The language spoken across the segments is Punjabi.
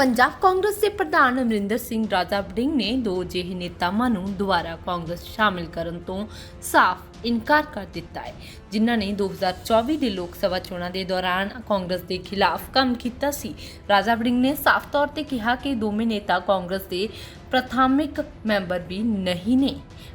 ਪੰਜਾਬ ਕਾਂਗਰਸ ਦੇ ਪ੍ਰਧਾਨ ਅਮਰਿੰਦਰ ਸਿੰਘ ਰਾਜਾ ਵੜਿੰਗ ਨੇ ਦੋ ਜਿਹੇ ਨੇਤਾਵਾਂ ਨੂੰ ਦੁਬਾਰਾ ਕਾਂਗਰਸ ਸ਼ਾਮਿਲ ਕਰਨ ਤੋਂ ਸਾਫ਼ ਇਨਕਾਰ ਕਰ ਦਿੱਤਾ ਹੈ, ਜਿਨ੍ਹਾਂ ਨੇ 2024 ਦੇ ਲੋਕ ਸਭਾ ਚੋਣਾਂ ਦੇ ਦੌਰਾਨ ਕਾਂਗਰਸ ਦੇ ਖਿਲਾਫ ਕੰਮ ਕੀਤਾ ਸੀ। ਰਾਜਾ ਵੜਿੰਗ ਨੇ ਸਾਫ਼ ਤੌਰ ਤੇ ਕਿਹਾ ਕਿ ਦੋਵੇਂ ਨੇਤਾ ਕਾਂਗਰਸ ਦੇ ਪ੍ਰਥਾਮਿਕ ਮੈਂਬਰ ਵੀ ਨਹੀਂ ਨੇ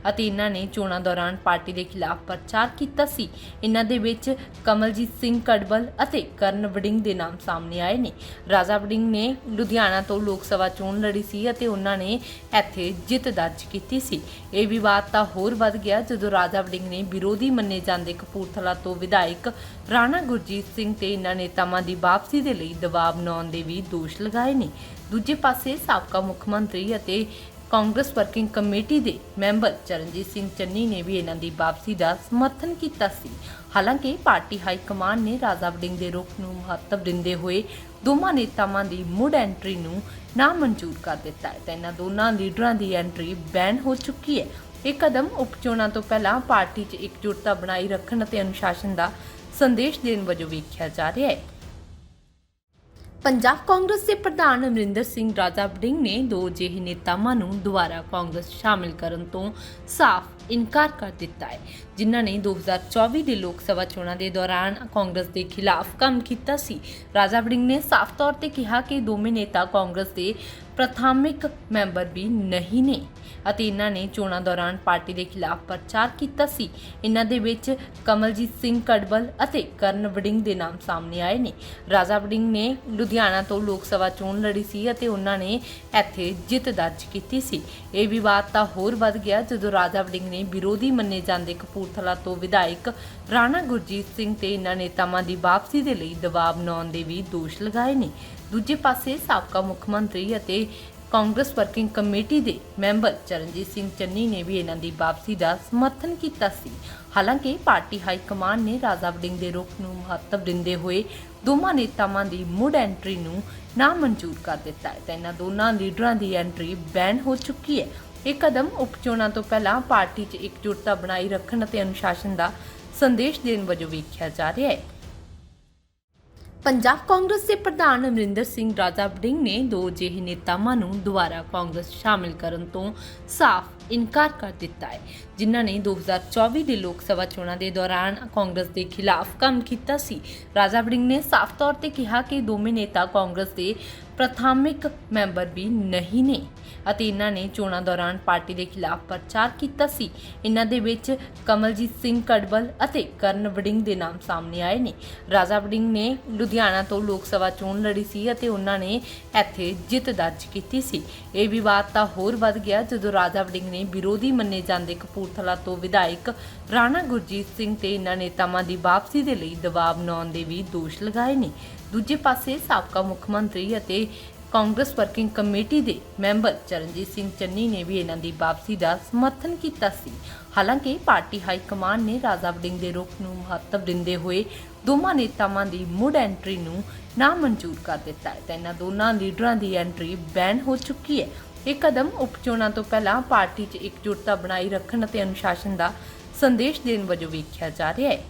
ਅਤੇ ਇਹਨਾਂ ਨੇ ਚੋਣਾਂ ਦੌਰਾਨ ਪਾਰਟੀ ਦੇ ਖਿਲਾਫ ਪ੍ਰਚਾਰ ਕੀਤਾ ਸੀ। ਇਹਨਾਂ ਦੇ ਵਿੱਚ ਕਮਲਜੀਤ ਸਿੰਘ ਕੜਬਲ ਅਤੇ ਕਰਨ ਵੜਿੰਗ ਦੇ ਨਾਮ ਸਾਹਮਣੇ ਆਏ ਨੇ। ਰਾਜਾ ਵੜਿੰਗ ਨੇ ਲੁਧਿਆਣਾ ਤੋਂ ਲੋਕ ਸਭਾ ਚੋਣ ਲੜੀ ਸੀ ਅਤੇ ਉਹਨਾਂ ਨੇ ਇੱਥੇ ਜਿੱਤ ਦਰਜ ਕੀਤੀ ਸੀ। ਇਹ ਵਿਵਾਦ ਤਾਂ ਹੋਰ ਵੱਧ ਗਿਆ ਜਦੋਂ ਰਾਜਾ ਵੜਿੰਗ ਨੇ ਵਿਰੋਧੀ ਮੰਨੇ ਜਾਂਦੇ ਕਪੂਰਥਲਾ ਤੋਂ ਵਿਧਾਇਕ ਰਾਣਾ ਗੁਰਜੀਤ ਸਿੰਘ ਤੇ ਇਹਨਾਂ ਨੇਤਾਵਾਂ ਦੀ ਵਾਪਸੀ ਦੇ ਲਈ ਦਬਾਅ ਬਣਾਉਣ ਦੇ ਵੀ ਦੋਸ਼ ਲਗਾਏ ਨੇ। ਦੂਜੇ ਪਾਸੇ ਸਾਬਕਾ ਮੁੱਖ ਮੰਤਰੀ ਅਤੇ ਕਾਂਗਰਸ ਵਰਕਿੰਗ ਕਮੇਟੀ ਦੇ ਮੈਂਬਰ ਚਰਨਜੀਤ ਸਿੰਘ ਚੰਨੀ ਨੇ ਵੀ ਇਹਨਾਂ ਦੀ ਵਾਪਸੀ ਦਾ ਸਮਰਥਨ ਕੀਤਾ ਸੀ। ਹਾਲਾਂਕਿ ਪਾਰਟੀ ਹਾਈ ਕਮਾਂਡ ਨੇ ਰਾਜਾ ਵੜਿੰਗ ਦੇ ਰੁਖ ਨੂੰ ਮਹੱਤਵ ਦਿੰਦੇ ਹੋਏ ਦੋਵਾਂ ਨੇਤਾਵਾਂ ਦੀ ਮੁੜ ਐਂਟਰੀ ਨੂੰ ਨਾ ਮਨਜ਼ੂਰ ਕਰ ਦਿੱਤਾ ਹੈ। ਤਾਂ ਇਹਨਾਂ ਦੋਨਾਂ ਲੀਡਰਾਂ ਦੀ ਐਂਟਰੀ ਬੈਨ ਹੋ ਚੁੱਕੀ ਹੈ। ਇਹ ਕਦਮ ਉਪਚੋਣਾਂ ਤੋਂ ਪਹਿਲਾਂ ਪਾਰਟੀ 'ਚ ਇਕਜੁੱਟਤਾ ਬਣਾਈ ਰੱਖਣ ਅਤੇ ਅਨੁਸ਼ਾਸਨ ਦਾ ਸੰਦੇਸ਼ ਦੇਣ ਵਜੋਂ ਵੇਖਿਆ ਜਾ ਰਿਹਾ ਹੈ। ਪੰਜਾਬ ਕਾਂਗਰਸ ਦੇ ਪ੍ਰਧਾਨ ਅਮਰਿੰਦਰ ਸਿੰਘ, ਰਾਜਾ ਵੜਿੰਗ ਨੇ ਦੋ ਜਿਹੇ ਨੇਤਾਵਾਂ ਨੂੰ ਦੁਬਾਰਾ ਕਾਂਗਰਸ ਸ਼ਾਮਿਲ ਕਰਨ ਤੋਂ ਸਾਫ਼ ਇਨਕਾਰ ਕਰ ਦਿੱਤਾ ਹੈ। ਜਿਨ੍ਹਾਂ ਨੇ 2024 ਦੇ ਲੋਕ ਸਭਾ ਚੋਣਾਂ ਦੇ ਦੌਰਾਨ ਕਾਂਗਰਸ ਦੇ ਖਿਲਾਫ ਕੰਮ ਕੀਤਾ ਸੀ। ਰਾਜਾ ਵੜਿੰਗ ਨੇ ਸਾਫ਼ ਤੌਰ ਤੇ ਕਿਹਾ ਕਿ ਦੋਵੇਂ ਨੇਤਾ ਕਾਂਗਰਸ ਦੇ ਪ੍ਰਥਾਮਿਕ ਮੈਂਬਰ ਵੀ ਨਹੀਂ ਨੇ ਅਤੇ ਇਹਨਾਂ ਨੇ ਚੋਣਾਂ ਦੌਰਾਨ ਪਾਰਟੀ ਦੇ ਖਿਲਾਫ ਪ੍ਰਚਾਰ ਕੀਤਾ ਸੀ। ਇਹਨਾਂ ਦੇ ਵਿੱਚ ਕਮਲਜੀਤ ਸਿੰਘ ਕੜਬਲ ਅਤੇ ਕਰਨ ਵੜਿੰਗ ਦੇ ਨਾਮ ਸਾਹਮਣੇ ਆਏ ਨੇ। ਰਾਜਾ ਵੜਿੰਗ ਨੇ ਲੁਧਿਆਣਾ ਤੋਂ ਲੋਕ ਸਭਾ ਚੋਣ ਲੜੀ ਸੀ ਅਤੇ ਉਹਨਾਂ ਨੇ ਇੱਥੇ ਜਿੱਤ ਦਰਜ ਕੀਤੀ ਸੀ। ਇਹ ਵਿਵਾਦ ਤਾਂ ਹੋਰ ਵੱਧ ਗਿਆ ਜਦੋਂ ਰਾਜਾ ਵੜਿੰਗ ਨੇ ਵਿਰੋਧੀ ਮੰਨੇ ਜਾਂਦੇ ਕਪੂਰ ਕਪੂਰਥਲਾ ਤੋਂ ਵਿਧਾਇਕ ਰਾਣਾ ਗੁਰਜੀਤ ਸਿੰਘ ਤੇ ਇਹਨਾਂ ਨੇਤਾਵਾਂ ਦੀ ਵਾਪਸੀ ਦੇ ਲਈ ਦਬਾਅ ਬਣਾਉਣ ਦੇ ਵੀ ਦੋਸ਼ ਲਗਾਏ ਨੇ। ਦੂਜੇ ਪਾਸੇ ਸਾਬਕਾ ਮੁੱਖ ਮੰਤਰੀ ਅਤੇ ਕਾਂਗਰਸ ਵਰਕਿੰਗ ਕਮੇਟੀ ਦੇ ਮੈਂਬਰ ਚਰਨਜੀਤ ਸਿੰਘ ਚੰਨੀ ਨੇ ਵੀ ਇਹਨਾਂ ਦੀ ਵਾਪਸੀ ਦਾ ਸਮਰਥਨ ਕੀਤਾ ਸੀ। ਹਾਲਾਂਕਿ ਪਾਰਟੀ ਹਾਈ ਕਮਾਂਡ ਨੇ ਰਾਜਾ ਵੜਿੰਗ ਦੇ ਰੁਖ ਨੂੰ ਮਹੱਤਵ ਦਿੰਦੇ ਹੋਏ ਦੋਵਾਂ ਨੇਤਾਵਾਂ ਦੀ ਮੁੜ ਐਂਟਰੀ ਨੂੰ ਨਾ ਮਨਜ਼ੂਰ ਕਰ ਦਿੱਤਾ ਹੈ। ਤਾਂ ਇਹਨਾਂ ਦੋਨਾਂ ਲੀਡਰਾਂ ਦੀ ਐਂਟਰੀ ਬੈਨ ਹੋ ਚੁੱਕੀ ਹੈ। ਇਹ ਕਦਮ ਉਪਚੋਣਾਂ ਤੋਂ ਪਹਿਲਾਂ ਪਾਰਟੀ 'ਚ ਇਕਜੁੱਟਤਾ ਬਣਾਈ ਰੱਖਣ ਅਤੇ ਅਨੁਸ਼ਾਸਨ ਦਾ ਸੰਦੇਸ਼ ਦੇਣ ਵਜੋਂ ਵੇਖਿਆ ਜਾ ਰਿਹਾ ਹੈ। ਪੰਜਾਬ ਕਾਂਗਰਸ ਦੇ ਪ੍ਰਧਾਨ ਅਮਰਿੰਦਰ ਸਿੰਘ ਰਾਜਾ ਵੜਿੰਗ ਨੇ ਦੋ ਜਿਹੇ ਨੇਤਾਵਾਂ ਨੂੰ ਦੁਬਾਰਾ ਕਾਂਗਰਸ ਸ਼ਾਮਿਲ ਕਰਨ ਤੋਂ ਸਾਫ਼ ਇਨਕਾਰ ਕਰ ਦਿੱਤਾ ਹੈ। ਜਿਨ੍ਹਾਂ ਨੇ 2024 ਦੇ ਲੋਕ ਸਭਾ ਚੋਣਾਂ ਦੇ ਦੌਰਾਨ ਕਾਂਗਰਸ ਦੇ ਖਿਲਾਫ ਕੰਮ ਕੀਤਾ ਸੀ। ਰਾਜਾ ਵੜਿੰਗ ਨੇ ਸਾਫ਼ ਤੌਰ ਤੇ ਕਿਹਾ ਕਿ ਦੋਵੇਂ ਨੇਤਾ ਕਾਂਗਰਸ ਦੇ ਪ੍ਰਥਾਮਿਕ ਮੈਂਬਰ ਵੀ ਨਹੀਂ ਨੇ ਅਤੇ ਇਹਨਾਂ ਨੇ ਚੋਣਾਂ ਦੌਰਾਨ ਪਾਰਟੀ ਦੇ ਖਿਲਾਫ ਪ੍ਰਚਾਰ ਕੀਤਾ ਸੀ। ਇਹਨਾਂ ਦੇ ਵਿੱਚ ਕਮਲਜੀਤ ਸਿੰਘ ਕੜਬਲ ਅਤੇ ਕਰਨ ਵੜਿੰਗ ਦੇ ਨਾਮ ਸਾਹਮਣੇ ਆਏ ਨੇ। ਰਾਜਾ ਵੜਿੰਗ ਨੇ ਲੁਧਿਆਣਾ ਤੋਂ ਲੋਕ ਸਭਾ ਚੋਣ ਲੜੀ ਸੀ ਅਤੇ ਉਹਨਾਂ ਨੇ ਇੱਥੇ ਜਿੱਤ ਦਰਜ ਕੀਤੀ ਸੀ। ਇਹ ਵਿਵਾਦ ਤਾਂ ਹੋਰ ਵੱਧ ਗਿਆ ਜਦੋਂ ਰਾਜਾ ਵੜਿੰਗ ਨੇ ਵਿਰੋਧੀ ਮੰਨੇ ਜਾਂਦੇ ਕਪੂਰ ਕਪੂਰਥਲਾ ਤੋਂ ਵਿਧਾਇਕ ਰਾਣਾ ਗੁਰਜੀਤ ਸਿੰਘ ਤੇ ਇਹਨਾਂ ਨੇਤਾਵਾਂ ਦੀ ਵਾਪਸੀ ਦੇ ਲਈ ਦਬਾਅ ਬਣਾਉਣ ਦੇ ਵੀ ਦੋਸ਼ ਲਗਾਏ ਨੇ। ਦੂਜੇ ਪਾਸੇ ਸਾਬਕਾ ਮੁੱਖ ਮੰਤਰੀ ਅਤੇ ਕਾਂਗਰਸ ਵਰਕਿੰਗ ਕਮੇਟੀ ਦੇ ਮੈਂਬਰ ਚਰਨਜੀਤ ਸਿੰਘ ਚੰਨੀ ਨੇ ਵੀ ਇਹਨਾਂ ਦੀ ਵਾਪਸੀ ਦਾ ਸਮਰਥਨ ਕੀਤਾ ਸੀ। ਹਾਲਾਂਕਿ ਪਾਰਟੀ ਹਾਈ ਕਮਾਂਡ ਨੇ ਰਾਜਾ ਵੜਿੰਗ ਦੇ ਰੁਖ ਨੂੰ ਮਹੱਤਵ ਦਿੰਦੇ ਹੋਏ ਦੋਵਾਂ ਨੇਤਾਵਾਂ ਦੀ ਮੁੜ ਐਂਟਰੀ ਨੂੰ ਨਾ ਮਨਜ਼ੂਰ ਕਰ ਦਿੱਤਾ ਹੈ। ਤਾਂ ਇਹਨਾਂ ਦੋਨਾਂ ਲੀਡਰਾਂ ਦੀ ਐਂਟਰੀ ਬੈਨ ਹੋ ਚੁੱਕੀ ਹੈ। ਇਹ ਕਦਮ ਉਪਚੋਣਾਂ ਤੋਂ ਪਹਿਲਾਂ ਪਾਰਟੀ 'ਚ ਇਕਜੁੱਟਤਾ ਬਣਾਈ ਰੱਖਣ ਅਤੇ ਅਨੁਸ਼ਾਸਨ ਦਾ ਸੰਦੇਸ਼ ਦੇਣ ਵਜੋਂ ਵੇਖਿਆ ਜਾ ਰਿਹਾ ਹੈ।